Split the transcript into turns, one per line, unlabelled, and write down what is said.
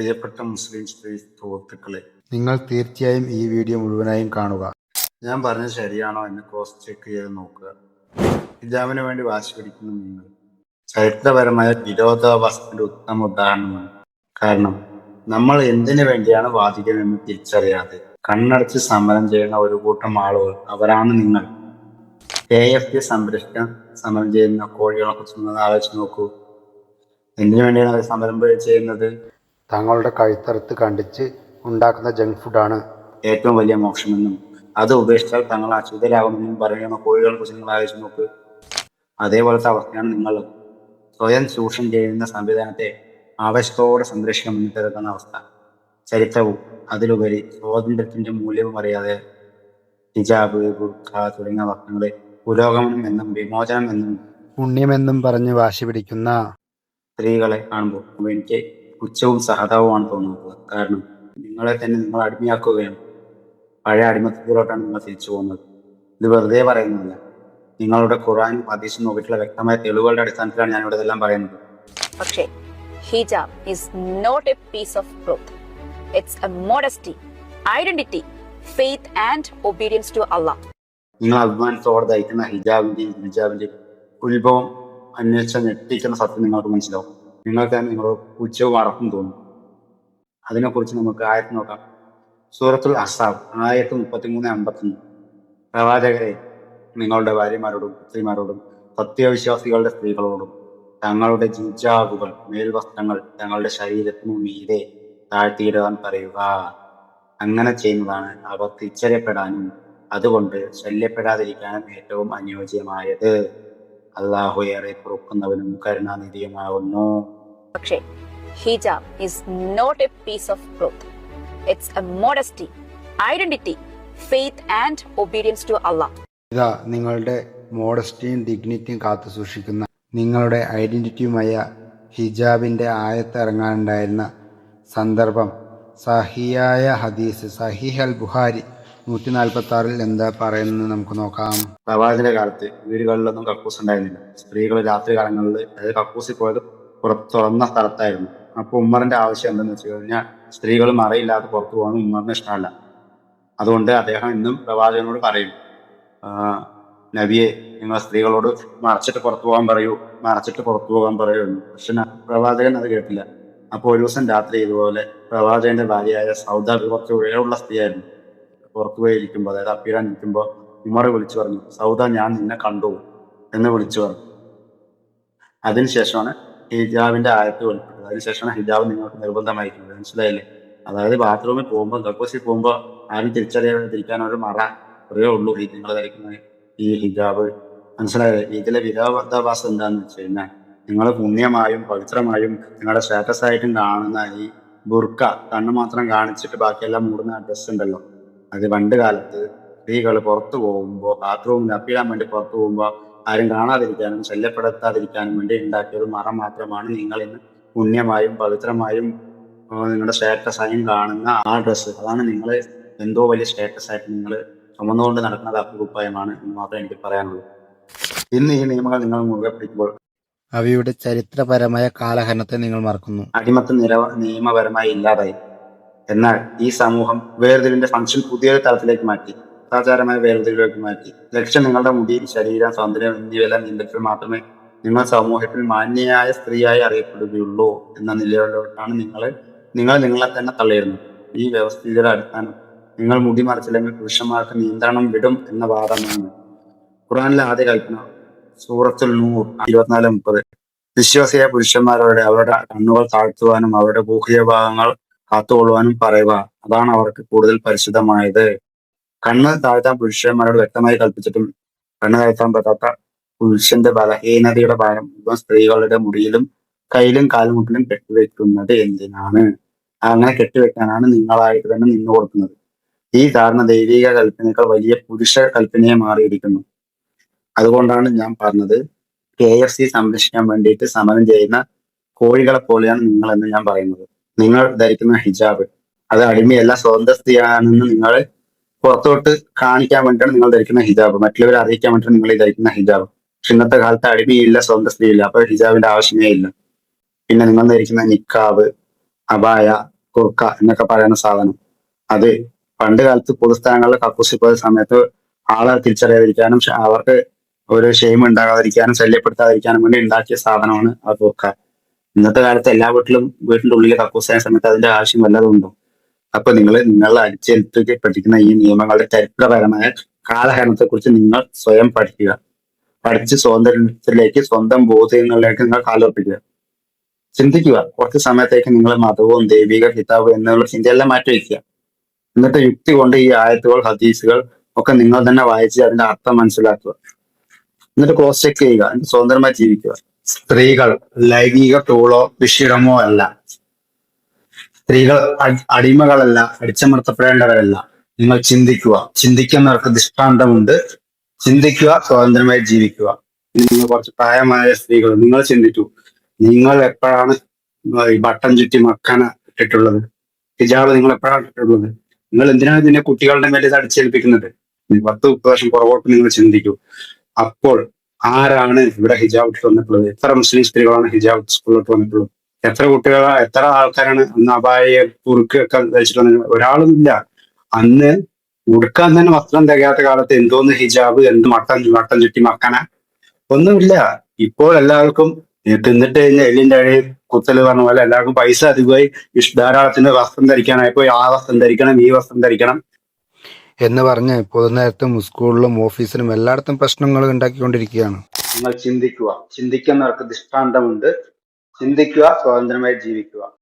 പ്രിയപ്പെട്ട മുസ്ലിം സ്ത്രീ സുഹൃത്തുക്കളെ
നിങ്ങൾ തീർച്ചയായും ഈ വീഡിയോ മുഴുവനായും കാണുക.
ഞാൻ പറഞ്ഞത് ശരിയാണോ എന്ന് ക്രോസ് ചെക്ക് ചെയ്ത് നോക്കുക. ഹിജാബിന് വേണ്ടി വാശി പിടിക്കുന്ന നിങ്ങൾ. ചരിത്രപരമായ വിരോധാഭാസത്തിന്റെ ഉത്തമ ഉദാഹരണമാണ്. കാരണം നമ്മൾ എന്തിനു വേണ്ടിയാണ് വാദിക്കുന്നതെന്ന് തിരിച്ചറിയാതെ കണ്ണടച്ച് സമരം ചെയ്യുന്ന ഒരു കൂട്ടം ആളുകൾ അവരാണ് നിങ്ങൾ. കെ എഫ് ഡി സംരക്ഷിക്കാൻ സമരം ചെയ്യുന്ന കോഴികളെ കുറിച്ച് ആലോചിച്ച് നോക്കൂ. എന്തിനു വേണ്ടിയാണ് അവർ സമരം ചെയ്യുന്നത്?
തങ്ങളുടെ കഴുത്തറുത്ത് കണ്ടിച്ച് ഉണ്ടാക്കുന്ന ജങ്ക് ഫുഡാണ്
ഏറ്റവും വലിയ മോക്ഷമെന്നും അത് ഉപേക്ഷിച്ചാൽ തങ്ങൾ അശുദ്ധരാകുമെന്നും പറയുന്ന കോഴികൾ ആലോചിച്ച് നോക്ക്. അതേപോലത്തെ അവസ്ഥയാണ് നിങ്ങൾ സ്വയം ചൂഷണം ചെയ്യുന്ന സംവിധാനത്തെ ആവേശത്തോടെ സംരക്ഷിക്കാൻ കരുതുന്ന അവസ്ഥ. ചരിത്രവും അതിലുപരി സ്വാതന്ത്ര്യത്തിന്റെ മൂല്യവും അറിയാതെ ഹിജാബ് ഗുർഖ തുടങ്ങിയ വസ്ത്രങ്ങളെ പുരോഗമനം എന്നും വിമോചനം എന്നും
പുണ്യമെന്നും പറഞ്ഞ് വാശി പിടിക്കുന്ന
സ്ത്രീകളെ കാണുമ്പോൾ. എനിക്ക് പുച്ഛവും സഹതാവുമാണ് തോന്നുന്നത്. കാരണം നിങ്ങളെ തന്നെ നിങ്ങൾ അടിമയാക്കുകയാണ്. പഴയ അടിമത്തത്തിലോട്ടാണ് നിങ്ങൾ തിരിച്ചു പോകുന്നത്. ഇത് വെറുതെ പറയുന്നില്ല നിങ്ങളുടെ ഖുറാനും ഹദീസും നോക്കിയിട്ടുള്ള വ്യക്തമായ തെളിവുകളുടെ അടിസ്ഥാനത്തിലാണ് ഞാൻ ഇവിടെ ഇതെല്ലാം പറയുന്നത്.
പക്ഷേ hijab is not a piece of cloth it's a modesty identity faith and obedience to Allah
നിങ്ങൾ അഭിമാനത്തോടെ ധരിക്കുന്ന ഹിജാബിന്റെയും ഹിജാബിന്റെയും ഉത്ഭവം അന്വേഷിച്ച ഞെട്ടിക്കുന്ന സത്യം നിങ്ങൾക്ക് മനസ്സിലാവും. നിങ്ങൾക്ക് തന്നെ നിങ്ങളുടെ ഉച്ചവും അർഹം തോന്നും. അതിനെക്കുറിച്ച് നമുക്ക് ആയത്ത് നോക്കാം. സൂറത്തുൽ അസാബ് ആയിരത്തി മുപ്പത്തിമൂന്ന് അമ്പത്തൊന്ന് പ്രവാചകരെ നിങ്ങളുടെ ഭാര്യമാരോടും പുത്രിമാരോടും സത്യവിശ്വാസികളുടെ സ്ത്രീകളോടും തങ്ങളുടെ ജിജാബുകൾ മേൽവസ്ത്രങ്ങൾ തങ്ങളുടെ ശരീരത്തിനു മീതെ താഴ്ത്തിയിടാൻ പറയുക. അങ്ങനെ ചെയ്യുന്നതാണ് അവർ തിരിച്ചറിയപ്പെടാനും അതുകൊണ്ട് ശല്യപ്പെടാതിരിക്കാനും ഏറ്റവും അനുയോജ്യമായത്. അള്ളാഹു ഏറെ പൊറുക്കുന്നവനും കരുണാനിധിയുമാകുന്നു.
പക്ഷേ hijab is not a piece of cloth it's a modesty identity faith and obedience to Allah
ഇതാ നിങ്ങളുടെ മോഡസ്റ്റിയും ഡിഗ്നിറ്റിയും കാത്തു സൂക്ഷിക്കുന്ന നിങ്ങളുടെ ഐഡന്റിറ്റിയുമായ ഹിജാബിന്റെ ആയത്ത് ഇറങ്ങാനുണ്ടായിരുന്ന സന്ദർഭം സഹിയായ ഹദീസ് സഹിഹൽ അൽ ബുഹാരി നൂറ്റി നാൽപ്പത്തി ആറിൽ എന്താ പറയുന്നത് നമുക്ക് നോക്കാം.
പ്രവാചകന്റെ കാലത്ത് വീടുകളിലൊന്നും കക്കൂസ് ഉണ്ടായിരുന്നില്ല. സ്ത്രീകൾ രാത്രി കാലങ്ങളിൽ അതായത് കക്കൂസിൽ പോയത് പുറത്ത് തുറന്ന സ്ഥലത്തായിരുന്നു. അപ്പൊ ഉമ്മറിന്റെ ആവശ്യം എന്തെന്ന് വെച്ച് കഴിഞ്ഞാൽ സ്ത്രീകൾ മറയില്ലാതെ പുറത്തു പോകാൻ ഉമ്മറിന് ഇഷ്ടമല്ല. അതുകൊണ്ട് അദ്ദേഹം ഇന്നും പ്രവാചകനോട് പറയും നബിയെ നിങ്ങൾ സ്ത്രീകളോട് മറച്ചിട്ട് പുറത്തു പോകാൻ പറയൂ മറച്ചിട്ട് പുറത്തു പോകാൻ പറയൂ എന്ന്. പക്ഷെ പ്രവാചകൻ അത് കേട്ടില്ല. അപ്പോൾ ഒരു ദിവസം രാത്രി ഇതുപോലെ പ്രവാചകന്റെ ഭാര്യയായ സൗദ കുറച്ച് ഉയരമുള്ള സ്ത്രീയായിരുന്നു. പുറത്തു പോയി ഇരിക്കുമ്പോൾ അതായത് അപ്പീരാൻ നിൽക്കുമ്പോൾ ഉമർ വിളിച്ചു പറഞ്ഞു സൗദ ഞാൻ നിന്നെ കണ്ടു എന്ന് വിളിച്ചു പറഞ്ഞു. അതിനുശേഷമാണ് ഹിജാബിന്റെ ആയത്ത് വെളിപ്പെട്ടത്. അതിനുശേഷമാണ് ഹിജാബ് നിങ്ങൾക്ക് നിർബന്ധമായിരിക്കുന്നത്. മനസ്സിലായില്ലേ? അതായത് ബാത്റൂമിൽ പോകുമ്പോൾ കക്കൂസിൽ പോകുമ്പോൾ ആരും തിരിച്ചറിയാതിരിക്കാൻ ഒരു മറ കുറേ ഉള്ളൂ ഈ നിങ്ങൾ ധരിക്കുന്ന ഈ ഹിജാബ്. മനസ്സിലായില്ലേ? ഇതിലെ വിരോധാഭാസം എന്താന്ന് വെച്ച് കഴിഞ്ഞാൽ നിങ്ങൾ പുണ്യമായും പവിത്രമായും നിങ്ങളുടെ സ്റ്റാറ്റസ് ആയിട്ടും കാണുന്ന ഈ ബുർക്ക കണ്ണ് മാത്രം കാണിച്ചിട്ട് ബാക്കിയെല്ലാം മൂടുന്ന ഡ്രസ് ഉണ്ടല്ലോ. അത് പണ്ട് കാലത്ത് സ്ത്രീകൾ പുറത്തു പോകുമ്പോൾ ബാത്റൂമിൽ അപ്പിടാൻ വേണ്ടി പുറത്തു പോകുമ്പോൾ ആരും കാണാതിരിക്കാനും ശല്യപ്പെടുത്താതിരിക്കാനും വേണ്ടി ഉണ്ടാക്കിയ ഒരു മറ മാത്രമാണ് നിങ്ങൾ ഇന്ന് പുണ്യമായും പവിത്രമായും നിങ്ങളുടെ സ്റ്റാറ്റസ് ആയും കാണുന്ന ആ ഡ്രസ്സ് അതാണ് നിങ്ങൾ എന്തോ വലിയ സ്റ്റാറ്റസ് ആയിട്ട് നിങ്ങൾ ചുമന്നുകൊണ്ട് നടക്കുന്നത് അഭിപ്രായമാണ് എന്ന് മാത്രം എനിക്ക് പറയാനുള്ളൂ. ഇന്ന് ഈ നിയമങ്ങൾ നിങ്ങൾ മുറുകെ പിടിക്കുമ്പോൾ
അവയുടെ ചരിത്രപരമായ കാലഹരണത്തെ നിങ്ങൾ മറക്കുന്നു.
അടിമത്ത നിരവ നിയമപരമായി ഇല്ലാതായി. എന്നാൽ ഈ സമൂഹം വേർതിരിവിന്റെ ഫംഗ്ഷൻ പുതിയൊരു തലത്തിലേക്ക് മാറ്റി സദാചാരമായ വേർതിരിവിലേക്ക് മാറ്റി. ലക്ഷ്യം നിങ്ങളുടെ മുടി ശരീരം സൗന്ദര്യം എന്നിവയെല്ലാം നിയന്ത്രിച്ചാൽ മാത്രമേ നിങ്ങൾ സമൂഹത്തിൽ മാന്യയായ സ്ത്രീയായി അറിയപ്പെടുകയുള്ളൂ എന്ന നിലയിലോട്ടാണ് നിങ്ങൾ നിങ്ങൾ നിങ്ങളെ തന്നെ തള്ളിയിരുന്നത്. ഈ വ്യവസ്ഥയുടെ അടിസ്ഥാനം നിങ്ങൾ മുടി മറിച്ചില്ലെങ്കിൽ പുരുഷന്മാർക്ക് നിയന്ത്രണം വിടും എന്ന വാദമാണ്. ഖുറാനിലെ ആദ്യ കൽപ്പന സൂറത്തുൽ നൂർ ഇരുപത്തിനാല് മുപ്പത്. വിശ്വാസിയായ പുരുഷന്മാരോട് അവരുടെ കണ്ണുകൾ താഴ്ത്തുവാനും അവരുടെ ഗുഹ്യ ഭാഗങ്ങൾ കാത്തുകൊള്ളുവാനും പറയുക. അതാണ് അവർക്ക് കൂടുതൽ പരിശുദ്ധമായത്. കണ്ണ് താഴ്ത്താൻ പുരുഷന്മാരോട് വ്യക്തമായി കൽപ്പിച്ചിട്ടും കണ്ണ് താഴ്ത്താൻ പറ്റാത്ത പുരുഷന്റെ ബലഹീനതയുടെ ഭാരം മുഴുവൻ സ്ത്രീകളുടെ മുടിയിലും കയ്യിലും കാലുമുട്ടിലും കെട്ടിവെക്കുന്നത് എന്തിനാണ്? അങ്ങനെ കെട്ടിവെക്കാനാണ് നിങ്ങളായിട്ട് തന്നെ നിന്ന് കൊടുക്കുന്നത്. ഈ ധാരണ ദൈവിക കൽപ്പനയേക്കാൾ വലിയ പുരുഷ കൽപ്പനയെ മാറിയിരിക്കുന്നു. അതുകൊണ്ടാണ് ഞാൻ പറഞ്ഞത് കെ എഫ് സി സംരക്ഷിക്കാൻ വേണ്ടിയിട്ട് സമരം ചെയ്യുന്ന കോഴികളെ പോലെയാണ് നിങ്ങളെന്ന് ഞാൻ പറയുന്നത്. നിങ്ങൾ ധരിക്കുന്ന ഹിജാബ്. അത് അടിമയല്ല സ്വതന്ത്ര സ്ത്രീയാണെന്ന് നിങ്ങൾ പുറത്തോട്ട് കാണിക്കാൻ വേണ്ടിയാണ് നിങ്ങൾ ധരിക്കുന്ന ഹിജാബ്. മറ്റുള്ളവരെ അറിയിക്കാൻ വേണ്ടിയാണ് നിങ്ങൾ ധരിക്കുന്ന ഹിജാബ്. പക്ഷെ ഇന്നത്തെ കാലത്ത് അടിമയില്ല സ്വന്തം സ്ത്രീയില്ല അപ്പൊ ഹിജാബിന്റെ ആവശ്യമേ ഇല്ല. പിന്നെ നിങ്ങൾ ധരിക്കുന്ന നിക്കാബ് അബായ കുർക്ക എന്നൊക്കെ പറയുന്ന സാധനം. അത് പണ്ട് കാലത്ത് പൊതുസ്ഥാനങ്ങളിൽ കക്കൂസി പോയ സമയത്ത് ആളെ തിരിച്ചറിയാതിരിക്കാനും അവർക്ക് ഒരു ഷെയിം ഉണ്ടാകാതിരിക്കാനും ശല്യപ്പെടുത്താതിരിക്കാനും വേണ്ടി ഉണ്ടാക്കിയ സാധനമാണ് ആ കുർക്ക. ഇന്നത്തെ കാലത്ത് എല്ലാ വീട്ടിലും വീട്ടിന്റെ ഉള്ളിൽ കക്കൂസായ സമയത്ത് അതിന്റെ ആവശ്യം വല്ലതും ഉണ്ടോ അപ്പൊ നിങ്ങൾ നിങ്ങൾ അടിച്ചേൽപ്പിക്കപ്പെട്ടിരിക്കുന്ന ഈ നിയമങ്ങളുടെ ചരിത്രപരമായ കാലഹരണത്തെ കുറിച്ച് നിങ്ങൾ സ്വയം പഠിക്കുക. പഠിച്ച് സ്വാതന്ത്ര്യത്തിലേക്ക് സ്വന്തം ബോധ്യങ്ങളിലേക്ക് നിങ്ങൾ കാലോർപ്പിക്കുക ചിന്തിക്കുക. കുറച്ച് സമയത്തേക്ക് നിങ്ങൾ മതവും ദൈവിക കിതാബ് എന്നുള്ള ചിന്തയെല്ലാം മാറ്റി വയ്ക്കുക. എന്നിട്ട് യുക്തി കൊണ്ട് ഈ ആയത്തുകൾ ഹദീസുകൾ ഒക്കെ നിങ്ങൾ തന്നെ വായിച്ച് അതിന്റെ അർത്ഥം മനസ്സിലാക്കുക. എന്നിട്ട് ക്രോസ് ചെക്ക് ചെയ്യുക. എന്നിട്ട് സ്വതന്ത്രമായി ജീവിക്കുക. സ്ത്രീകൾ ലൈംഗിക ടൂളോ വിഷിടമോ അല്ല. സ്ത്രീകൾ അടിമകളല്ല അടിച്ചമർത്തപ്പെടേണ്ടവരല്ല. നിങ്ങൾ ചിന്തിക്കുക. ചിന്തിക്കുന്നവർക്ക് ദൃഷ്ടാന്തമുണ്ട്. ചിന്തിക്കുക സ്വതന്ത്രമായി ജീവിക്കുക. നിങ്ങൾ കുറച്ച് പ്രായമായ സ്ത്രീകൾ നിങ്ങൾ ചിന്തിച്ചു നിങ്ങൾ എപ്പോഴാണ് ഈ ബട്ടൺ ചുറ്റി മക്കാന ഇട്ടിട്ടുള്ളത്? ഹിജാബ് നിങ്ങൾ എപ്പോഴാണ് ഇട്ടിട്ടുള്ളത്? നിങ്ങൾ എന്തിനാണ് ഇതിനെ കുട്ടികളുടെ മേലെ ഇത് അടിച്ചേൽപ്പിക്കുന്നത്? പത്ത് മുപ്പത് വർഷം പുറകോട്ട് നിങ്ങൾ ചിന്തിക്കൂ. അപ്പോൾ ആരാണ് ഇവിടെ ഹിജാബ് ഇട്ട് വന്നിട്ടുള്ളത്? എത്ര മുസ്ലിം സ്ത്രീകളാണ് ഹിജാബ് സ്കൂളിലോട്ട് വന്നിട്ടുള്ളത്? എത്ര കുട്ടികൾ എത്ര ആൾക്കാരാണ് അന്ന് അബായ കുറുക്ക് ഒക്കെ ധരിച്ചിട്ട് വന്നത് ഒരാളും ഇല്ല. അന്ന് ഉടുക്കാൻ തന്നെ വസ്ത്രം തികയാത്ത കാലത്ത് എന്തോന്ന് ഹിജാബ് എന്ത് മട്ടൻ മട്ടൻ ചുറ്റി മക്കന ഒന്നുമില്ല ഇപ്പോൾ എല്ലാവർക്കും തിന്നിട്ട് കഴിഞ്ഞ എല്ലിന്റെ അഴയിൽ കുത്തൽ പറഞ്ഞ പോലെ എല്ലാവർക്കും പൈസ അധികമായി ധാരാളത്തിന്റെ ധാരാളത്തിന് വസ്ത്രം ധരിക്കാനായപ്പോ ആ വസ്ത്രം ധരിക്കണം ഈ വസ്ത്രം ധരിക്കണം.
എന്ന് പറഞ്ഞ് പൊതുനേരത്തും സ്കൂളിലും ഓഫീസിലും എല്ലായിടത്തും പ്രശ്നങ്ങൾ ഉണ്ടാക്കിക്കൊണ്ടിരിക്കുകയാണ്.
നിങ്ങൾ ചിന്തിക്കുക. ചിന്തിക്കുന്നവർക്ക് ദൃഷ്ടാന്തമുണ്ട്. ചിന്തിക്കുക സ്വതന്ത്രമായി ജീവിക്കുക.